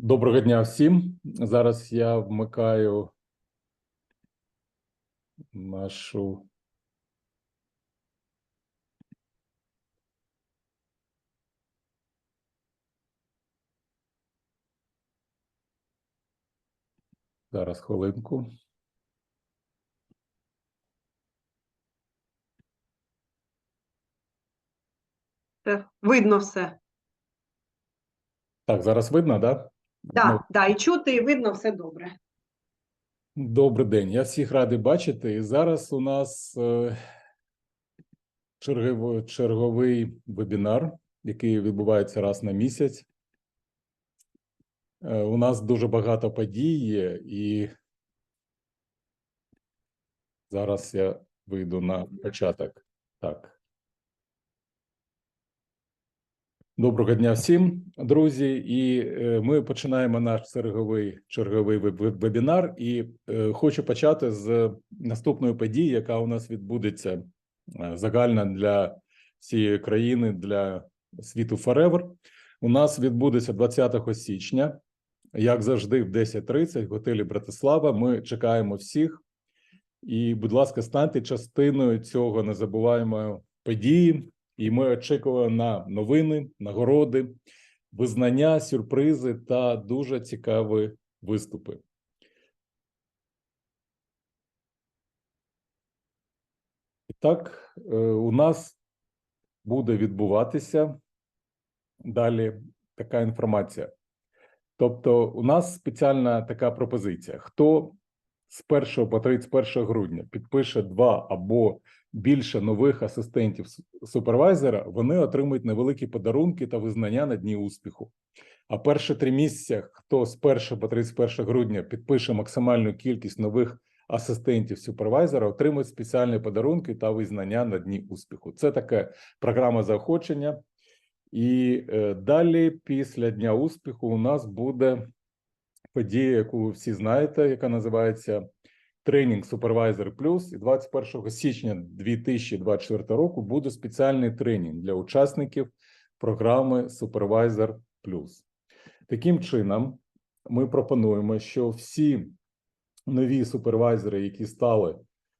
Доброго дня всім. Зараз я вмикаю нашу зараз хвилинку. Видно все. Так, зараз видно, да? Так, да, і чути, і видно все добре. Добрий день. Я всіх радий бачити. І зараз у нас е, черговий, черговий вебінар, який відбувається раз на місяць. Е, у нас дуже багато подій є, і зараз я вийду на початок. Так. Доброго дня всім, друзі. І е, ми починаємо наш черговий черговий веб- веб- вебінар. І е, хочу почати з наступної події, яка у нас відбудеться е, загальна для всієї країни, для світу Forever. У нас відбудеться 20 січня, як завжди, в 10.30 в готелі Братислава. Ми чекаємо всіх. І, будь ласка, станьте частиною цього незабуваємої події. І ми очікуємо на новини, нагороди, визнання, сюрпризи та дуже цікаві виступи. І так, е, у нас буде відбуватися далі така інформація. Тобто, у нас спеціальна така пропозиція: хто з 1 по 31 грудня підпише два або більше нових асистентів супервайзера, вони отримують невеликі подарунки та визнання на дні успіху. А перші три місяці, хто з 1 по 31 грудня підпише максимальну кількість нових асистентів супервайзера, отримують спеціальні подарунки та визнання на дні успіху. Це така програма заохочення. І е, далі, після дня успіху, у нас буде подія, яку ви всі знаєте, яка називається тренінг Supervisor Plus. І 21 січня 2024 року буде спеціальний тренінг для учасників програми Supervisor Plus. Таким чином, ми пропонуємо, що всі нові супервайзери, які стали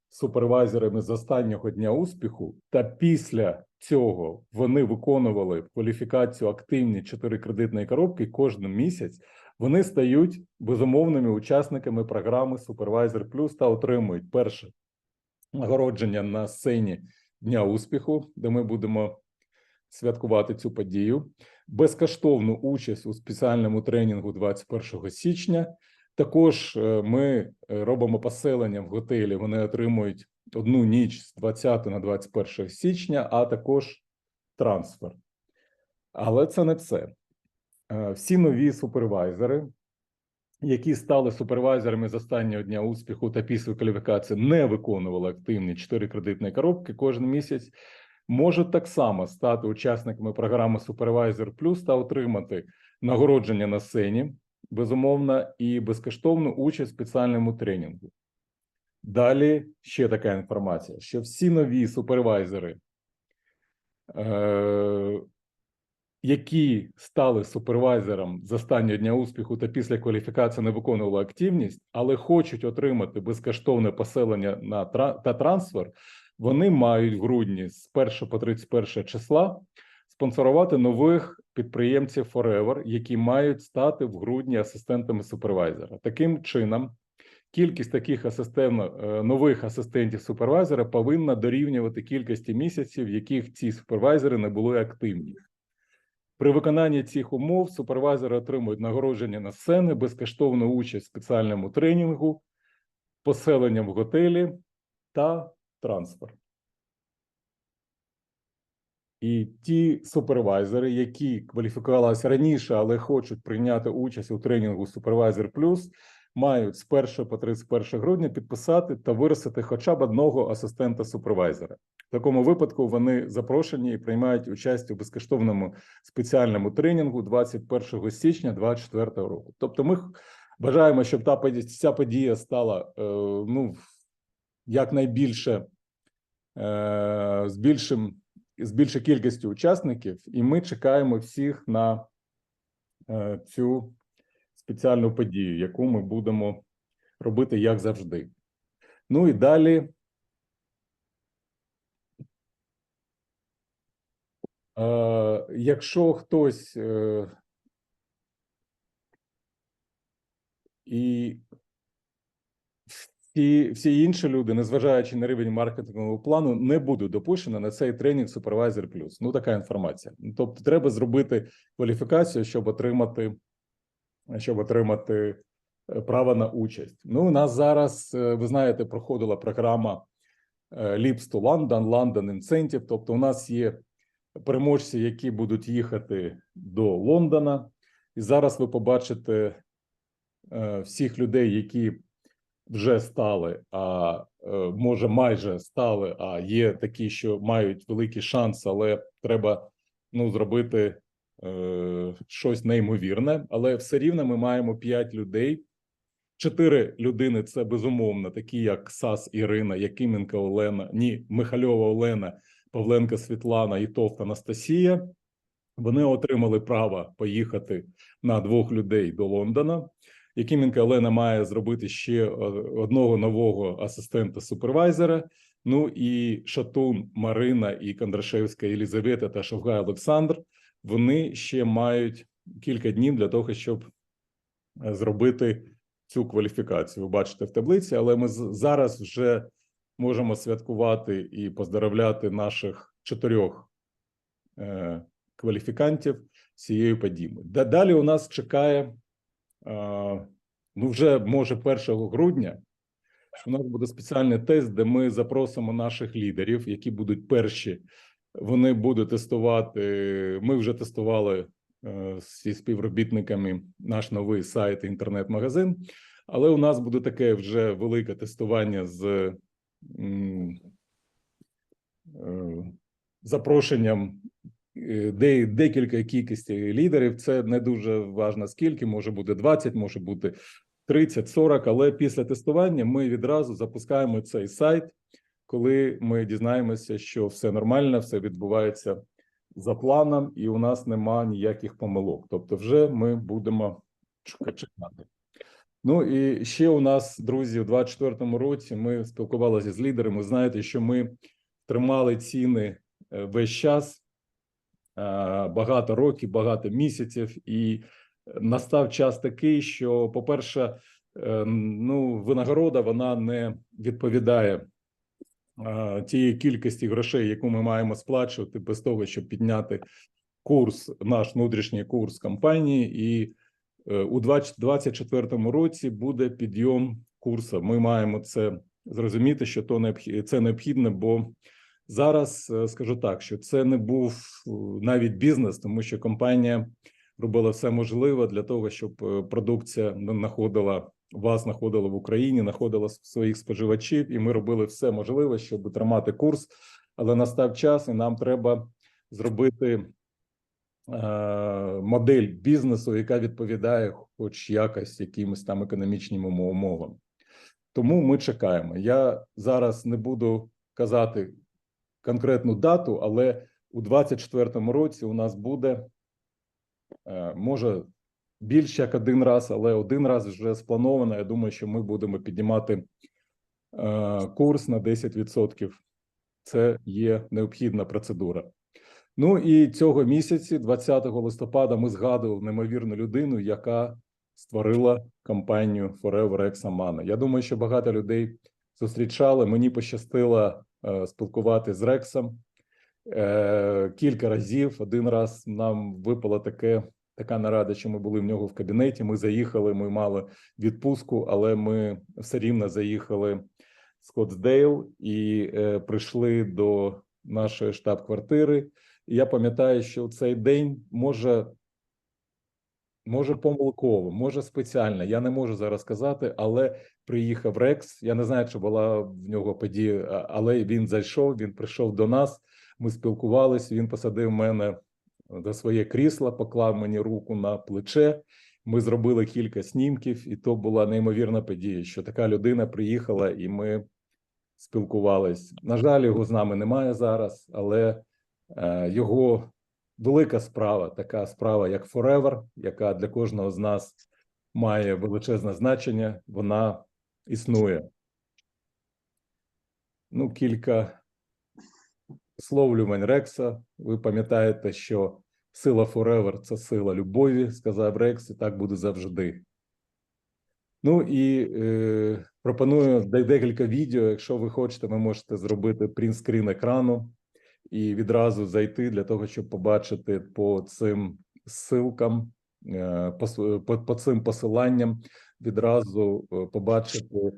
супервайзерами з останнього дня успіху, та після цього вони виконували кваліфікацію активні чотири кредитної коробки кожен місяць. Вони стають безумовними учасниками програми Supervisor Plus та отримують перше нагородження на сцені Дня успіху, де ми будемо святкувати цю подію, безкоштовну участь у спеціальному тренінгу 21 січня. Також е, ми е, робимо поселення в готелі. Вони отримують одну ніч з 20 на 21 січня, а також трансфер. Але це не все. Е, Всі нові супервайзери, які стали супервайзерами з останнього дня успіху та після кваліфікації, не виконували активні 4 кредитні коробки кожен місяць, можуть так само стати учасниками програми Supervisor Plus та отримати нагородження на сцені, безумовно, і безкоштовну участь в спеціальному тренінгу. Далі ще така інформація: що всі нові супервайзери, е, які стали супервайзером з останнього дня успіху та після кваліфікації не виконували активність, але хочуть отримати безкоштовне поселення на тра- та трансфер, вони мають в грудні з 1 по 31 числа спонсорувати нових підприємців Forever, які мають стати в грудні асистентами супервайзера. Таким чином, кількість таких асистент, е, нових асистентів супервайзера повинна дорівнювати кількості місяців, в яких ці супервайзери не були активні. При виконанні цих умов супервайзери отримують нагородження на сцени, безкоштовну участь в спеціальному тренінгу, поселення в готелі та трансфер. І ті супервайзери, які кваліфікувалися раніше, але хочуть прийняти участь у тренінгу Supervisor Plus, мають з 1 по 31 грудня підписати та виростити хоча б одного асистента супервайзера. В такому випадку вони запрошені і приймають участь у безкоштовному спеціальному тренінгу 21 січня 2024 року. Тобто, ми бажаємо, щоб та ця подія стала е, ну якнайбільше е, з більшим з більшою кількістю учасників, і ми чекаємо всіх на е, цю спеціальну подію, яку ми будемо робити як завжди. Ну і далі. Е, якщо хтось е, і всі, всі інші люди, незважаючи на рівень маркетингового плану, не будуть допущені на цей тренінг Supervisor Plus. Ну, така інформація. Тобто, треба зробити кваліфікацію, щоб отримати, щоб отримати е, право на участь. Ну, у нас зараз, е, ви знаєте, проходила програма е, Lips to London, London Incentive. Тобто, у нас є переможці, які будуть їхати до Лондона, і зараз ви побачите всіх людей, які вже стали, а може майже стали, а є такі, що мають великий шанс, але треба ну, зробити щось неймовірне. Але все рівно ми маємо 5 людей. Чотири людини це безумовно, такі як Сас Ірина, Якименко Олена, ні, Михальова Олена, Павленко Світлана і Товт Анастасія. Вони отримали право поїхати на двох людей до Лондона. Якименко Олена має зробити ще е, одного нового асистента супервайзера. Ну і Шатун Марина і Кондрашевська Єлізавета та Шовгай Олександр. Вони ще мають кілька днів для того, щоб е, зробити цю кваліфікацію. Ви бачите в таблиці, але ми зараз вже можемо святкувати і поздоровляти наших чотирьох е, кваліфікантів цією подією. Далі у нас чекає, е, ну вже може 1 грудня. У нас буде спеціальний тест, де ми запросимо наших лідерів, які будуть перші. Вони будуть тестувати. Ми вже тестували е, зі співробітниками наш новий сайт, інтернет-магазин. Але у нас буде таке вже велике тестування з е, запрошенням е, декілька кількості лідерів. Це не дуже важно скільки, може бути 20, може бути 30, 40, але після тестування ми відразу запускаємо цей сайт, коли ми дізнаємося, що все нормально, все відбувається за планом, і у нас нема ніяких помилок. Тобто, вже ми будемо чека- чекати. Ну і ще у нас, друзі, у 24-му році ми спілкувалися з лідерами. Знаєте, що ми тримали ціни е, весь час, е, багато років, багато місяців, і настав час такий, що, по-перше, е, ну, винагорода вона не відповідає тієї кількості грошей, яку ми маємо сплачувати без того, щоб підняти курс, наш внутрішній курс компанії, і е, у 2024 році буде підйом курсу. Ми маємо це зрозуміти, що то це необхідно, бо зараз е, скажу так, що це не був е, навіть бізнес, тому що компанія робила все можливе для того, щоб продукція знаходила вас, знаходила в Україні, знаходила своїх споживачів, і ми робили все можливе, щоб тримати курс. Але настав час, і нам треба зробити е, модель бізнесу, яка відповідає, хоч якось якимось там економічним умовам. Тому ми чекаємо. Я зараз не буду казати конкретну дату, але у 2024 році у нас буде е, може більше як один раз, але один раз вже сплановано. Я думаю, що ми будемо піднімати е, курс на 10%. Це є необхідна процедура. Ну і цього місяці, 20 листопада, ми згадували неймовірну людину, яка створила компанію Forever X Amana. Я думаю, що багато людей зустрічали. Мені пощастило е, спілкувати з Рексом е, кілька разів. Один раз нам випала таке. Така нарада, що ми були в нього в кабінеті. Ми заїхали, ми мали відпустку, але ми все рівно заїхали в Скоттсдейл і е, прийшли до нашої штаб-квартири. Я пам'ятаю, що цей день може, може помилково, може спеціально. Я не можу зараз сказати, але приїхав Рекс. Я не знаю, чи була в нього подія, але він зайшов, він прийшов до нас. Ми спілкувалися. Він посадив мене до своє крісло, поклав мені руку на плече. Ми зробили кілька снімків, і то була неймовірна подія, що така людина приїхала, і ми спілкувались. На жаль, його з нами немає зараз, але е, його велика справа, така справа, як Forever, яка для кожного з нас має величезне значення, вона існує. Ну, кілька висловлювань Рекса. Ви пам'ятаєте, що сила forever – це сила любові, сказав Рекс, і так буде завжди. Ну і е, пропоную де- декілька відео. Якщо ви хочете, ви можете зробити принтскрін екрану і відразу зайти для того, щоб побачити по цим ссылкам, е, по, по, по цим посиланням, відразу е, побачити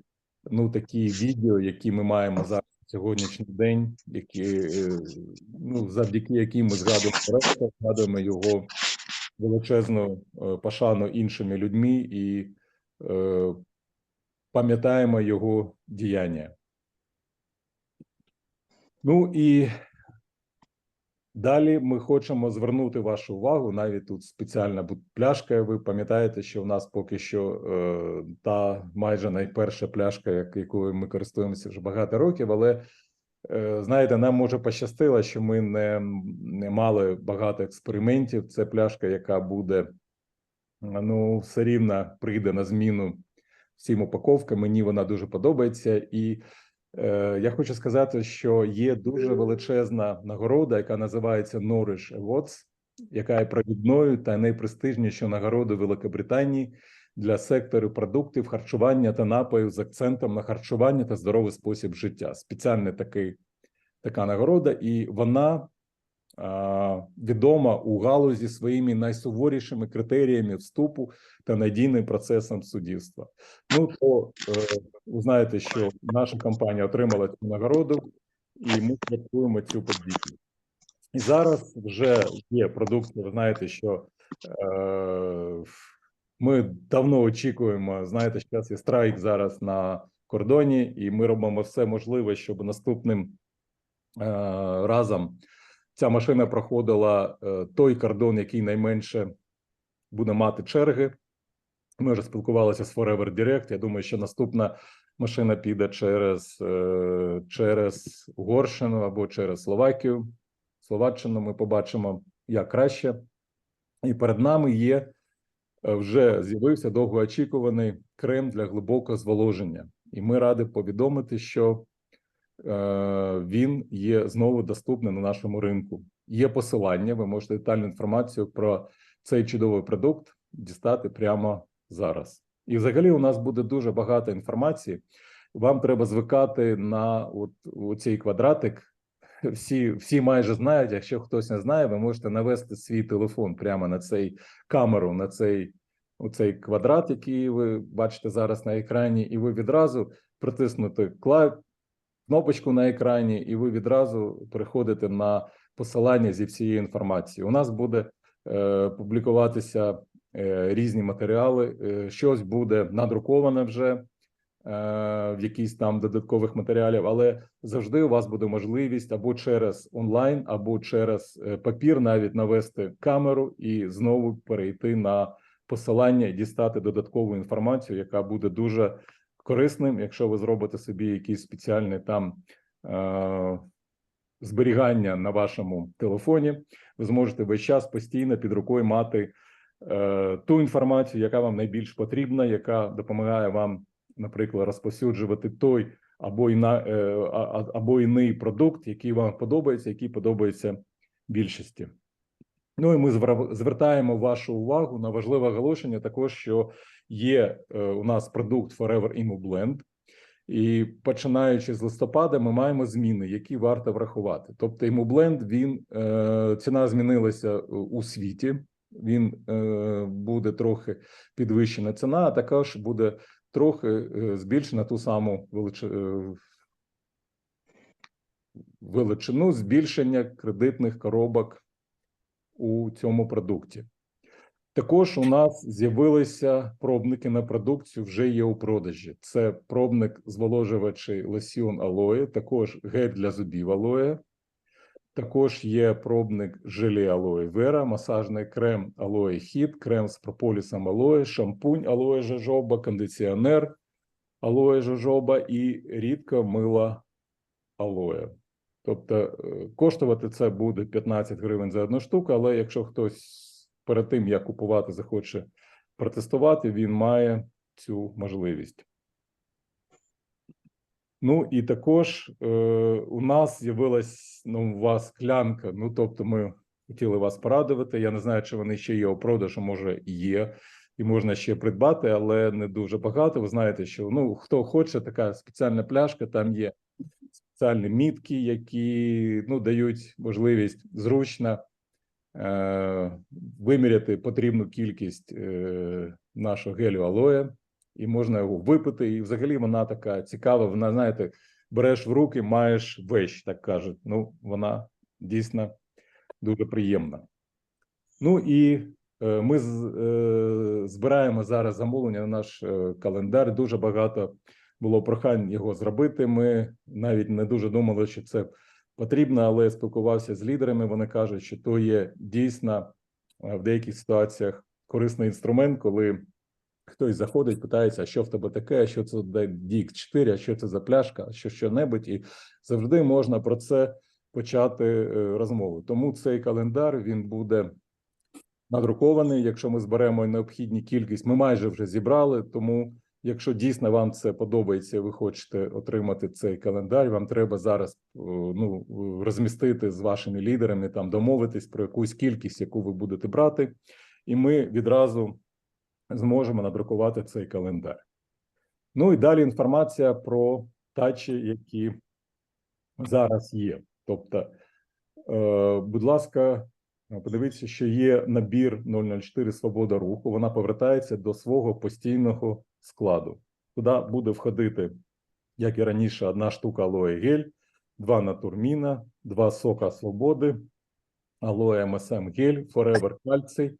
ну такі відео, які ми маємо зараз сьогоднішній день, які е, ну завдяки яким ми згадуємо згадуємо його величезну е, пошану іншими людьми і е, пам'ятаємо його діяння. Ну і далі ми хочемо звернути вашу увагу. Навіть тут спеціальна пляшка. Ви пам'ятаєте, що в нас поки що е, та майже найперша пляшка, як- якою ми користуємося вже багато років, але Е, Знаєте, нам може пощастило, що ми не, не мали багато експериментів. Це пляшка, яка буде ну все рівно прийде на зміну всім упаковкам. Мені вона дуже подобається, і я хочу сказати, що є дуже величезна нагорода, яка називається Nourish Awards, яка є провідною та найпрестижнішою нагородою Великобританії для сектору продуктів харчування та напоїв з акцентом на харчування та здоровий спосіб життя. Спеціальна така нагорода, і вона відома у галузі своїми найсуворішими критеріями вступу та надійним процесом суддівства. Ну то е, ви знаєте, що наша компанія отримала цю нагороду, і ми святкуємо цю подію. І зараз вже є продукція. Ви знаєте, що е, ми давно очікуємо. Знаєте, що зараз є страйк зараз на кордоні, і ми робимо все можливе, щоб наступним е, разом ця машина проходила е, той кордон, який найменше буде мати черги. Ми вже спілкувалися з Forever Direct. Я думаю, що наступна машина піде через, е, через Угорщину або через Словакію. Словаччину ми побачимо як краще. І перед нами є е, вже з'явився довгоочікуваний крем для глибокого зволоження. І ми раді повідомити, що він є знову доступний на нашому ринку. Є посилання. Ви можете детальну інформацію про цей чудовий продукт дістати прямо зараз. І взагалі у нас буде дуже багато інформації. Вам треба звикати на от, цей квадратик. Всі, всі майже знають. Якщо хтось не знає, ви можете навести свій телефон прямо на цей камеру, на цей оцей квадрат, який ви бачите зараз на екрані, і ви відразу притиснути кнопочку на екрані, і ви відразу переходите на посилання зі всією інформацією. У нас буде е, публікуватися е, різні матеріали. Е, щось буде надруковане вже е, в якісь там додаткових матеріалів, але завжди у вас буде можливість або через онлайн, або через е, папір навіть навести камеру і знову перейти на посилання і дістати додаткову інформацію, яка буде дуже корисним, якщо ви зробите собі якийсь спеціальний там е, зберігання на вашому телефоні. Ви зможете весь час постійно під рукою мати е, ту інформацію, яка вам найбільш потрібна, яка допомагає вам, наприклад, розповсюджувати той або іна, е, або іний продукт, який вам подобається, який подобається більшості. Ну і ми звертаємо вашу увагу на важливе оголошення, також що є е, у нас продукт Forever Immu Blend, і починаючи з листопада, ми маємо зміни, які варто врахувати. Тобто, Immu він е, ціна змінилася у світі. Він е, буде трохи підвищена ціна, а також буде трохи збільшена ту саму велич... е, величину збільшення кредитних коробок у цьому продукті. Також у нас з'явилися пробники на продукцію, вже є у продажі. Це пробник зволожувачі лосьйон алоє, також гель для зубів алоє. Також є пробник желе алоє вера, масажний крем алоє хіт, крем з прополісом алоє, шампунь алоє жожоба, кондиціонер алоє жожоба і рідко мило алоє. Тобто е, коштувати це буде 15 гривень за одну штуку, але якщо хтось перед тим, як купувати, захоче протестувати, він має цю можливість. Ну і також е, у нас з'явилась нова склянка. Ну, тобто, ми хотіли вас порадувати. Я не знаю, чи вони ще є у продажу, може є, і можна ще придбати, але не дуже багато. Ви знаєте, що ну хто хоче, така спеціальна пляшка, там є спеціальні мітки, які ну дають можливість зручно е, виміряти потрібну кількість е, нашого гелю алоє, і можна його випити. І взагалі вона така цікава. Вона, знаєте, береш в руки, маєш вещь, так кажуть. Ну, вона дійсно дуже приємна. Ну і е, ми з, е, збираємо зараз замовлення на наш е, календар. Дуже багато було прохань його зробити. Ми навіть не дуже думали, що це потрібно, але спілкувався з лідерами. Вони кажуть, що то є дійсно е, в деяких ситуаціях корисний інструмент, коли хтось заходить, питається, а що в тебе таке, а що це dx 4 а що це за пляшка, а що що-небудь, і завжди можна про це почати е, розмову. Тому цей календар він буде надрукований. Якщо ми зберемо необхідні кількість, ми майже вже зібрали. Тому, якщо дійсно вам це подобається, ви хочете отримати цей календар, вам треба зараз ну розмістити з вашими лідерами, там домовитись про якусь кількість, яку ви будете брати, і ми відразу зможемо надрукувати цей календар. Ну і далі інформація про тачі, які зараз є. Тобто, е, будь ласка, подивіться, що є набір 004 Свобода руху. Вона повертається до свого постійного складу. Туди буде входити, як і раніше, одна штука алоє гель, два натурміна, два сока свободи, алоє МСМ гель, Forever кальций,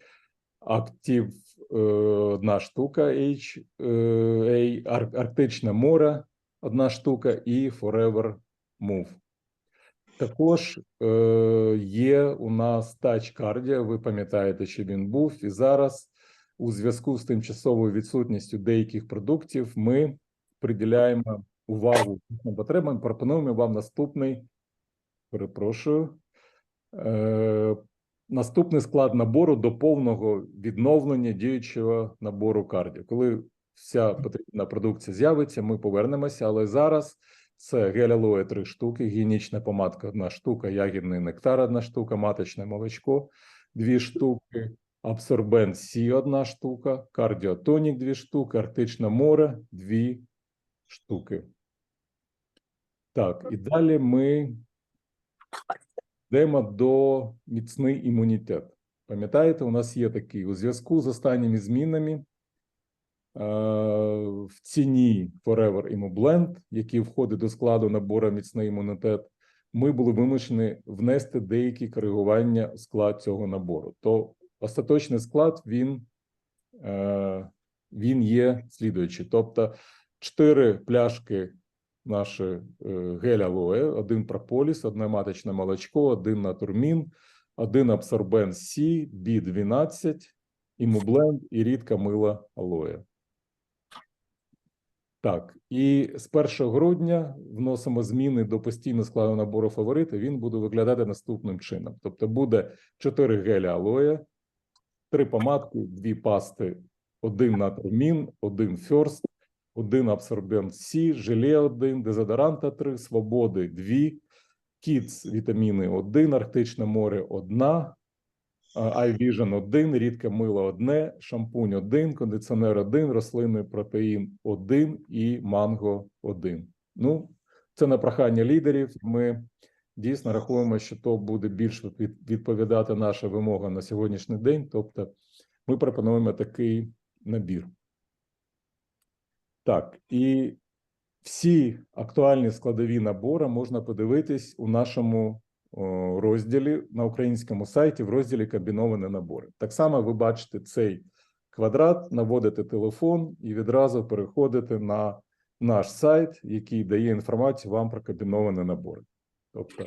актив е, одна штука H, е, Арктичне море одна штука і Forever Move. Також е, є у нас Touch Cardio, ви пам'ятаєте, що він був, і зараз у зв'язку з тимчасовою відсутністю деяких продуктів ми приділяємо увагу потребам. Пропонуємо вам наступний, перепрошую, е, наступний склад набору до повного відновлення діючого набору кардіо. Коли вся потрібна продукція з'явиться, ми повернемося, але зараз це гель алоє 3 штуки, гігієнічна помадка 1 штука, ягідний нектар 1 штука, маточне молочко 2 штуки, абсорбент Сі 1 штука, кардіотонік 2 штуки, арктичне море 2 штуки. Так, і далі ми йдемо до міцний імунітет. Пам'ятаєте, у нас є такий у зв'язку з останніми змінами в ціні Forever Immublend, який входить до складу набору міцний імунітет, ми були вимушені внести деякі коригування в склад цього набору. То остаточний склад він, е, він є слідуючий. Тобто 4 пляшки наші е, гель алоє, один прополіс, одне маточне молочко, один натурмін, один абсорбент Сі, B12, імубленд і рідка мила алоє. Так, і з 1 грудня вносимо зміни до постійного складу набору фаворити. Він буде виглядати наступним чином. Тобто буде 4 геля алоє, 3 помадки, 2 пасти, один натурмін, один ферст, один абсорбент Сі, желе 1, дезодоранта 3, свободи 2, кіц вітаміни 1, арктичне море 1, iVision 1, рідке мило 1, шампунь 1, кондиціонер 1, рослинний протеїн 1 і манго 1. Ну, це на прохання лідерів. Ми дійсно рахуємо, що то буде більш відповідати наша вимога на сьогоднішній день. Тобто, ми пропонуємо такий набір. Так, і всі актуальні складові набори можна подивитись у нашому розділі на українському сайті в розділі комбіновані набори. Так само ви бачите цей квадрат, наводите телефон і відразу переходите на наш сайт, який дає інформацію вам про комбіновані набори. Тобто,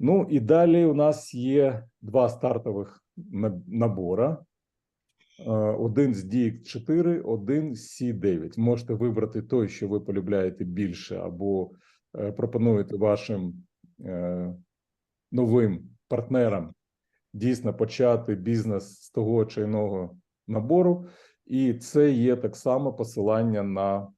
ну і далі у нас є два стартових на- набора. Е, Один з DX4, один з C9. Можете вибрати той, що ви полюбляєте більше, або е, пропонуєте вашим е, новим партнерам дійсно почати бізнес з того чи іного набору. і це є так само посилання на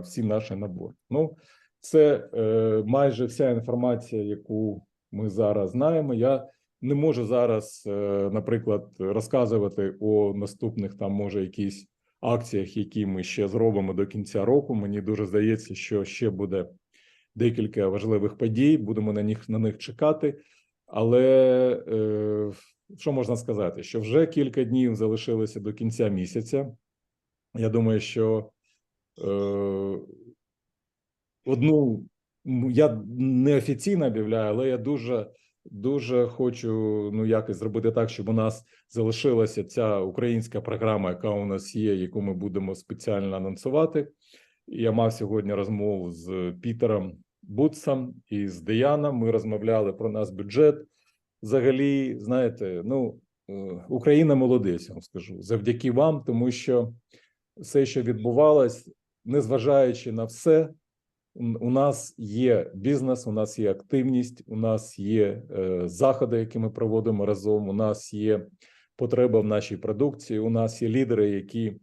всі наші набори. Ну, це е, майже вся інформація, яку ми зараз знаємо. Я не можу зараз, е, наприклад, розказувати о наступних там, може, якісь акціях, які ми ще зробимо до кінця року. Мені дуже здається, що ще буде декілька важливих подій. Будемо на них на них чекати. Але е, що можна сказати? Що вже кілька днів залишилося до кінця місяця. Я думаю, що е, одну я неофіційно об'являю, але я дуже дуже хочу ну якось зробити так, щоб у нас залишилася ця українська програма, яка у нас є, яку ми будемо спеціально анонсувати. Я мав сьогодні розмову з Пітером Бутсом і з Деяном. Ми розмовляли про наш бюджет. Взагалі, знаєте, ну е, Україна молодець, я вам скажу, завдяки вам, тому що все, що відбувалось, незважаючи на все, у нас є бізнес, у нас є активність, у нас є е, заходи, які ми проводимо разом. У нас є потреба в нашій продукції. У нас є лідери, які,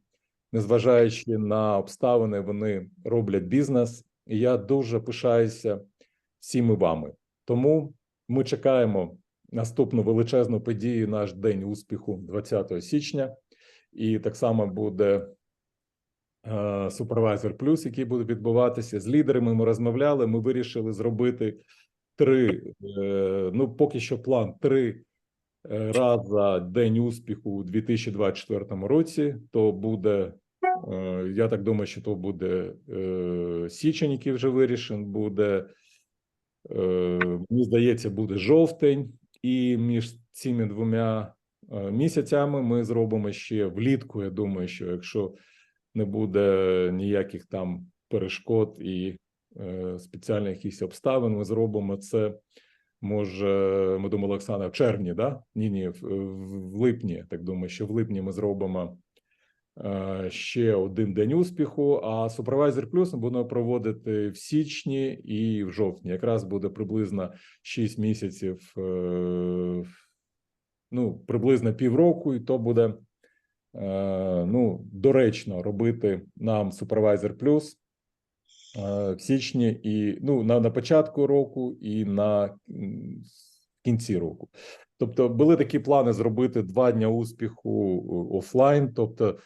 незважаючи на обставини, вони роблять бізнес. І я дуже пишаюся всіми вами. Тому ми чекаємо наступну величезну подію, наш день успіху 20 січня, і так само буде Supervisor Plus, який буде відбуватися з лідерами. Ми розмовляли. Ми вирішили зробити три. е, Ну, поки що план три е, рази день успіху у 2024 році. То буде. е, Я так думаю, що то буде січень, який вже вирішен, буде мені здається, буде жовтень, і між цими двома місяцями ми зробимо ще влітку. Я думаю, що якщо не буде ніяких там перешкод і е, спеціальних якихось обставин, ми зробимо це. Може, ми думали, Оксана, в червні, да? Ні, ні, в, в липні. Так думаю, що в липні ми зробимо е, ще один день успіху. А Supervisor Plus будемо проводити в січні і в жовтні. Якраз буде приблизно 6 місяців, е, ну приблизно півроку, і то буде ну доречно робити нам Supervisor Plus е, в січні і ну на, на початку року і на кінці року. Тобто були такі плани зробити два дня успіху е, офлайн, тобто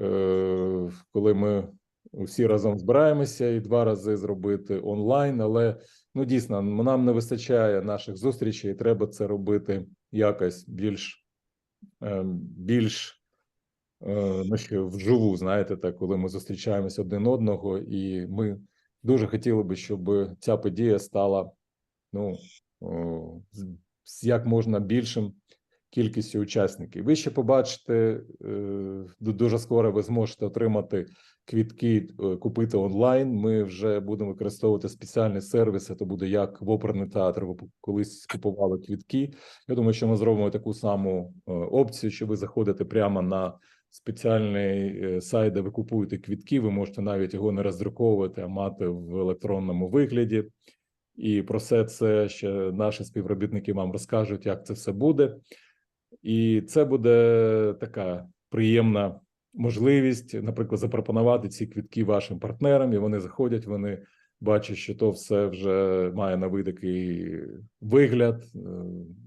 е, коли ми всі разом збираємося і два рази зробити онлайн, але ну дійсно нам не вистачає наших зустрічей, треба це робити якось більш е, більш е, ну, що вживу, знаєте, так, коли ми зустрічаємося один одного, і ми дуже хотіли би, щоб ця подія стала ну з, як можна більшим кількістю учасників. Ви ще побачите е, дуже скоро. Ви зможете отримати квітки, е, купити онлайн. Ми вже будемо використовувати спеціальний сервіс. Це буде як в оперний театр. Ви колись купували квітки. Я думаю, що ми зробимо таку саму опцію, що ви заходите прямо на спеціальний е, сайт, де ви купуєте квітки. Ви можете навіть його не роздруковувати, а мати в електронному вигляді. І про все це ще наші співробітники вам розкажуть, як це все буде. І це буде така приємна можливість, наприклад, запропонувати ці квітки вашим партнерам, і вони заходять, вони бачать, що то все вже має новий такий вигляд, е,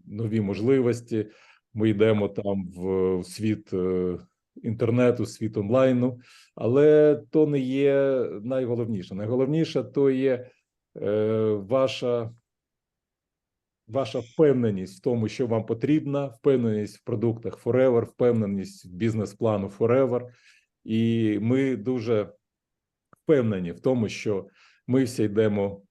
нові можливості. Ми йдемо там в світ е, інтернету, світ онлайну, але то не є найголовніше. Найголовніше то є е, ваша ваша впевненість в тому, що вам потрібно, впевненість в продуктах Forever, впевненість в бізнес-плану Forever. І ми дуже впевнені в тому, що ми всі йдемо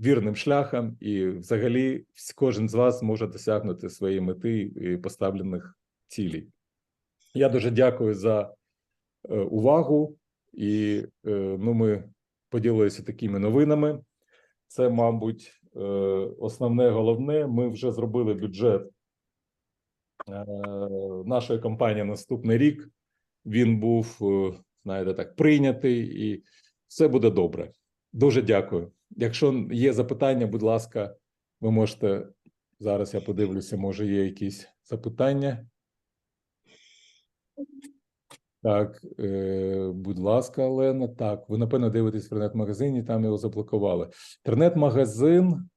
вірним шляхом, і взагалі кожен з вас може досягнути своєї мети і поставлених цілей. Я дуже дякую за е, увагу, і е, ну, ми поділилися такими новинами. Це, мабуть, е, основне головне. Ми вже зробили бюджет нашої компанії наступний рік. Він був, знаєте, так прийнятий, і все буде добре. Дуже дякую. Якщо є запитання, будь ласка, ви можете зараз. Я подивлюся, може є якісь запитання. Так, е, будь ласка, Олена. Так, ви напевно дивитесь в інтернет-магазині, там його заблокували. Інтернет-магазин.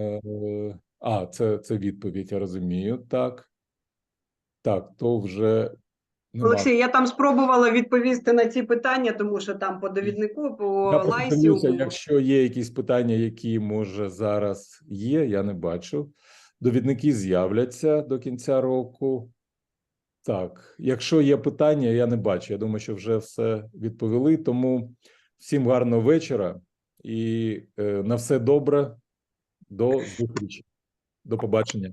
Е, а, це, це відповідь, я розумію. Так. Так, то вже нема. Олексій, я там спробувала відповісти на ці питання, тому що там по довіднику, по Я лайсі якщо є якісь питання, які може зараз є, я не бачу. Довідники з'являться до кінця року. Так, якщо є питання, я не бачу. Я думаю, що вже все відповіли. Тому всім гарного вечора і е, на все добре. До зустрічі. До побачення.